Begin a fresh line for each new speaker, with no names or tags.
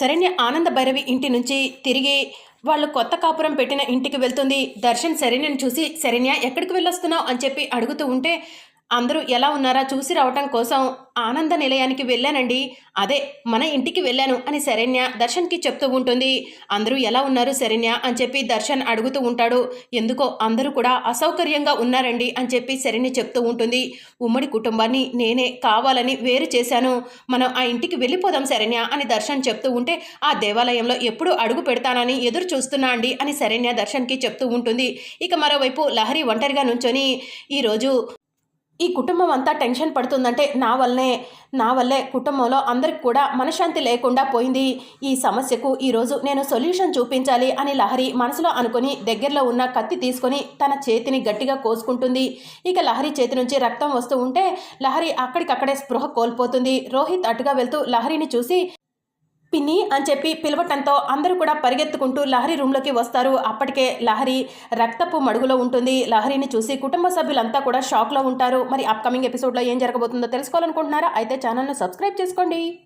శరణ్య ఆనంద భైరవి ఇంటి నుంచి తిరిగి వాళ్ళు కొత్త కాపురం పెట్టిన ఇంటికి వెళ్తుంది. దర్శన్ శరణ్యను చూసి శరణ్య ఎక్కడికి వెళ్ళొస్తున్నావు? అని చెప్పి అడుగుతూ ఉంటే అందరూ ఎలా ఉన్నారా? చూసి రావటం కోసం ఆనంద నిలయానికి వెళ్ళానండి. అదే మన ఇంటికి వెళ్ళాను అని శరణ్య దర్శన్కి చెప్తూ ఉంటుంది. అందరూ ఎలా ఉన్నారు శరణ్య? అని చెప్పి దర్శన్ అడుగుతూ ఉంటాడు. ఎందుకో అందరూ కూడా అసౌకర్యంగా ఉన్నారండి అని చెప్పి శరణ్య చెప్తూ ఉంటుంది. ఉమ్మడి కుటుంబాన్ని నేనే కావాలని వేరు చేశాను. మనం ఆ ఇంటికి వెళ్ళిపోదాం శరణ్య అని దర్శన్ చెప్తూ ఉంటే ఆ దేవాలయంలో ఎప్పుడు అడుగు పెడతానని ఎదురు చూస్తున్నా అండి అని శరణ్య దర్శన్కి చెప్తూ ఉంటుంది. ఇక మరోవైపు లహరి ఒంటరిగా నుంచొని ఈరోజు ఈ కుటుంబం అంతా టెన్షన్ పడుతుందంటే నా వల్లనే నా వల్లే కుటుంబంలో అందరికి కూడా మనశ్శాంతి లేకుండా పోయింది. ఈ సమస్యకు ఈరోజు నేను సొల్యూషన్ చూపించాలి అని లహరి మనసులో అనుకుని దగ్గరలో ఉన్న కత్తి తీసుకొని తన చేతిని గట్టిగా కోసుకుంటుంది. ఇక లహరి చేతి నుంచి రక్తం వస్తూ ఉంటే లహరి అక్కడికక్కడే స్పృహ కోల్పోతుంది. రోహిత్ అటుగా వెళ్తూ లహరిని చూసి పిన్ని అని చెప్పి పిలవటంతో అందరూ కూడా పరిగెత్తుకుంటూ లహరి రూమ్లోకి వస్తారు. అప్పటికే లహరి రక్తపు మడుగులో ఉంటుంది. లహరిని చూసి కుటుంబ సభ్యులంతా కూడా షాక్లో ఉంటారు. మరి అప్కమింగ్ ఎపిసోడ్లో ఏం జరగబోతుందో తెలుసుకోవాలనుకుంటున్నారా? అయితే ఛానల్ను సబ్స్క్రైబ్ చేసుకోండి.